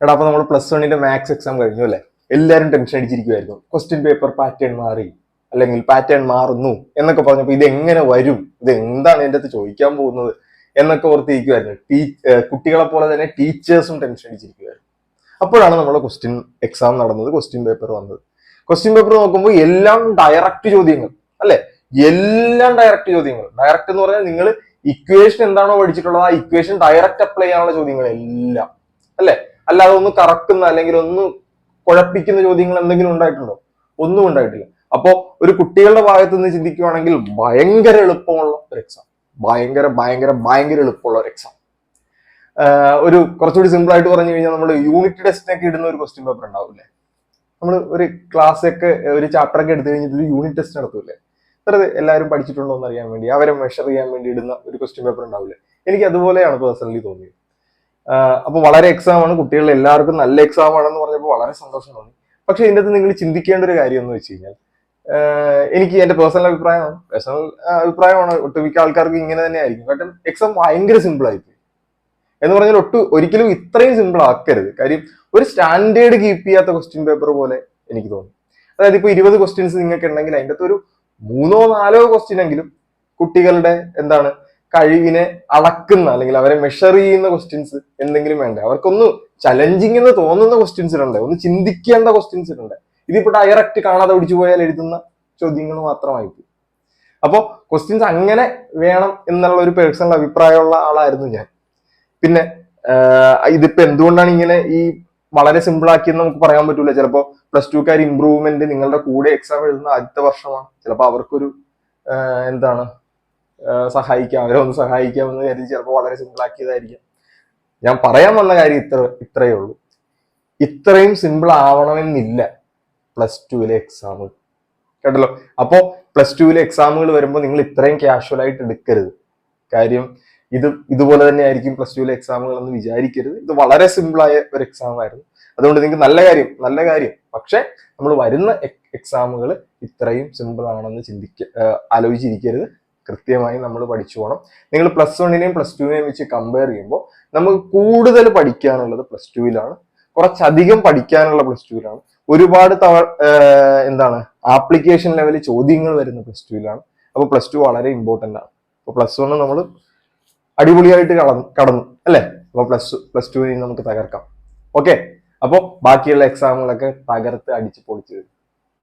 എടാ അപ്പൊ നമ്മൾ പ്ലസ് വണ്ണിന്റെ മാത്സ് എക്സാം കഴിഞ്ഞു അല്ലേ? എല്ലാവരും ടെൻഷൻ അടിച്ചിരിക്കുമായിരുന്നു ക്വസ്റ്റ്യൻ പേപ്പർ പാറ്റേൺ മാറി അല്ലെങ്കിൽ പാറ്റേൺ മാറുന്നു എന്നൊക്കെ പറഞ്ഞപ്പോൾ ഇത് എങ്ങനെ വരും? ഇത് എന്താണ് എന്റെ അടുത്ത് ചോദിക്കാൻ പോകുന്നത്? എന്നൊക്കെ ഓർത്തിരിക്കുമായിരുന്നു ടീ കുട്ടികളെ പോലെ തന്നെ ടീച്ചേഴ്സും ടെൻഷൻ അടിച്ചിരിക്കുമായിരുന്നു അപ്പോഴാണ് നമ്മുടെ ക്വസ്റ്റ്യൻ എക്സാം നടന്നത് ക്വസ്റ്റ്യൻ പേപ്പർ വന്നത്. ക്വസ്റ്റ്യൻ പേപ്പർ നോക്കുമ്പോൾ എല്ലാം ഡയറക്റ്റ് ചോദ്യങ്ങൾ അല്ലെ? എല്ലാം ഡയറക്റ്റ് ചോദ്യങ്ങൾ. ഡയറക്റ്റ് എന്ന് പറഞ്ഞാൽ നിങ്ങൾ ഇക്വേഷൻ എന്താണോ പഠിച്ചിട്ടുള്ളത് ആ ഇക്വേഷൻ ഡയറക്റ്റ് അപ്ലൈ ചെയ്യാനുള്ള ചോദ്യങ്ങൾ എല്ലാം അല്ലെ? അല്ലാതെ ഒന്ന് കറക്കുന്ന അല്ലെങ്കിൽ ഒന്ന് കുഴപ്പിക്കുന്ന ചോദ്യങ്ങൾ എന്തെങ്കിലും ഉണ്ടായിട്ടുണ്ടോ? ഒന്നും ഉണ്ടായിട്ടില്ല. അപ്പോ ഒരു കുട്ടികളുടെ ഭാഗത്ത് നിന്ന് ചിന്തിക്കുകയാണെങ്കിൽ ഭയങ്കര എളുപ്പമുള്ള ഒരു എക്സാം ഭയങ്കര ഭയങ്കര ഭയങ്കര എളുപ്പമുള്ള ഒരു എക്സാം ഒരു കുറച്ചുകൂടി സിമ്പിൾ ആയിട്ട് പറഞ്ഞു കഴിഞ്ഞാൽ നമ്മൾ യൂണിറ്റ് ടെസ്റ്റിനൊക്കെ ഇടുന്ന ഒരു ക്വസ്റ്റ്യൻ പേപ്പർ ഉണ്ടാവില്ലേ? നമ്മൾ ഒരു ക്ലാസ് ഒക്കെ ഒരു ചാപ്റ്റർ ഒക്കെ എടുത്തു കഴിഞ്ഞിട്ട് ഒരു യൂണിറ്റ് ടെസ്റ്റ് നടത്തൂല്ലേ? വെറുതെ എല്ലാവരും പഠിച്ചിട്ടുണ്ടോ എന്ന് അറിയാൻ വേണ്ടി അവരെ മെഷർ ചെയ്യാൻ വേണ്ടി ഇടുന്ന ഒരു ക്വസ്റ്റ്യൻ പേപ്പർ ഉണ്ടാവില്ലേ? എനിക്ക് അതുപോലെയാണ് പേഴ്സണലി തോന്നിയത്. അപ്പൊ വളരെ എക്സാം ആണ്. കുട്ടികളിൽ എല്ലാവർക്കും നല്ല എക്സാം ആണെന്ന് പറഞ്ഞപ്പോൾ വളരെ സന്തോഷം തോന്നി. പക്ഷെ ഇതിന്റെ അകത്ത് നിങ്ങൾ ചിന്തിക്കേണ്ട ഒരു കാര്യം എന്ന് വെച്ച് കഴിഞ്ഞാൽ എനിക്ക് എന്റെ പേഴ്സണൽ അഭിപ്രായമാണ്. പേഴ്സണൽ അഭിപ്രായമാണ്. ഒട്ടുമിക്ക ആൾക്കാർക്ക് ഇങ്ങനെ തന്നെ ആയിരിക്കും. കാരണം എക്സാം ഭയങ്കര സിമ്പിൾ ആയിപ്പോയി എന്ന് പറഞ്ഞാൽ ഒട്ടും ഒരിക്കലും ഇത്രയും സിമ്പിൾ ആക്കരുത്. കാര്യം ഒരു സ്റ്റാൻഡേർഡ് കീപ്പ് ചെയ്യാത്ത ക്വസ്റ്റ്യൻ പേപ്പർ പോലെ എനിക്ക് തോന്നി. അതായത് ഇപ്പൊ ഇരുപത് ക്വസ്റ്റ്യൻസ് നിങ്ങൾക്ക് ഉണ്ടെങ്കിൽ അതിന്റെ അകത്ത് ഒരു മൂന്നോ നാലോ ക്വസ്റ്റ്യൻ എങ്കിലും കുട്ടികളുടെ എന്താണ് കഴിവിനെ അളക്കുന്ന അല്ലെങ്കിൽ അവരെ മെഷർ ചെയ്യുന്ന ക്വസ്റ്റ്യൻസ് എന്തെങ്കിലും വേണ്ടേ? അവർക്കൊന്ന് ചലഞ്ചിങ് എന്ന് തോന്നുന്ന ക്വസ്റ്റ്യൻസ് ഉണ്ട് ഒന്ന് ചിന്തിക്കേണ്ട ക്വസ്റ്റ്യൻസ് ഉണ്ട് ഇതിപ്പോ ഡയറക്റ്റ് കാണാതെ ഒടിച്ചു പോയാൽ എഴുതുന്ന ചോദ്യങ്ങൾ മാത്രമായി അപ്പോൾ ക്വസ്റ്റ്യൻസ് അങ്ങനെ വേണം എന്നുള്ള ഒരു പേഴ്സണൽ അഭിപ്രായമുള്ള ആളായിരുന്നു ഞാൻ. പിന്നെ ഇതിപ്പോ എന്തുകൊണ്ടാണ് ഇങ്ങനെ ഈ വളരെ സിമ്പിൾ ആക്കിയെന്ന് നമുക്ക് പറയാൻ പറ്റൂല. ചിലപ്പോ പ്ലസ് ടുക്കാർ ഇമ്പ്രൂവ്മെന്റ് നിങ്ങളുടെ കൂടെ എക്സാം എഴുതുന്ന ആദ്യത്തെ വർഷമാണ്. ചിലപ്പോൾ അവർക്കൊരു എന്താണ് സഹായിക്കാം അവരെ ഒന്ന് സഹായിക്കാമെന്ന് കരുതി ചിലപ്പോൾ വളരെ സിമ്പിൾ ആക്കിയതായിരിക്കാം. ഞാൻ പറയാൻ വന്ന കാര്യം ഇത്ര ഇത്രയേ ഉള്ളൂ. ഇത്രയും സിമ്പിൾ ആവണമെന്നില്ല പ്ലസ് ടുവിലെ എക്സാമുകൾ കേട്ടല്ലോ? അപ്പോ പ്ലസ് ടുവിലെ എക്സാമുകൾ വരുമ്പോൾ നിങ്ങൾ ഇത്രയും കാഷ്വൽ ആയിട്ട് എടുക്കരുത്. കാര്യം ഇത് ഇതുപോലെ തന്നെ ആയിരിക്കും പ്ലസ് ടുവിലെ എക്സാമുകൾ എന്ന് വിചാരിക്കരുത്. ഇത് വളരെ സിമ്പിൾ ആയ ഒരു എക്സാം ആയിരുന്നു. അതുകൊണ്ട് നിങ്ങൾക്ക് നല്ല കാര്യം നല്ല കാര്യം. പക്ഷെ നമ്മൾ വരുന്ന എക്സാമുകൾ ഇത്രയും സിമ്പിൾ ആണെന്ന് ചിന്തിക്ക ആലോചിച്ചിരിക്കരുത്. കൃത്യമായി നമ്മൾ പഠിച്ചു പോകണം നിങ്ങൾ പ്ലസ് വണ്ണിനെയും പ്ലസ് ടുവിനെയും വെച്ച് കമ്പയർ ചെയ്യുമ്പോൾ നമുക്ക് കൂടുതൽ പഠിക്കാനുള്ളത് പ്ലസ് ടുവിലാണ് കുറച്ചധികം പഠിക്കാനുള്ള പ്ലസ് ടുവിലാണ് ഒരുപാട് തവ എന്താണ് ആപ്ലിക്കേഷൻ ലെവലിൽ ചോദ്യങ്ങൾ വരുന്ന പ്ലസ് ടുവിലാണ് അപ്പോൾ പ്ലസ് ടു വളരെ ഇമ്പോർട്ടന്റ് ആണ്. അപ്പോൾ പ്ലസ് വണ് നമ്മൾ അടിപൊളിയായിട്ട് കടന്നു കടന്നു അല്ലേ? അപ്പോൾ പ്ലസ് പ്ലസ് ടുവിനെയും നമുക്ക് തകർക്കാം. ഓക്കെ അപ്പോൾ ബാക്കിയുള്ള എക്സാമുകളൊക്കെ തകർത്ത് അടിച്ച് പൊളിച്ച്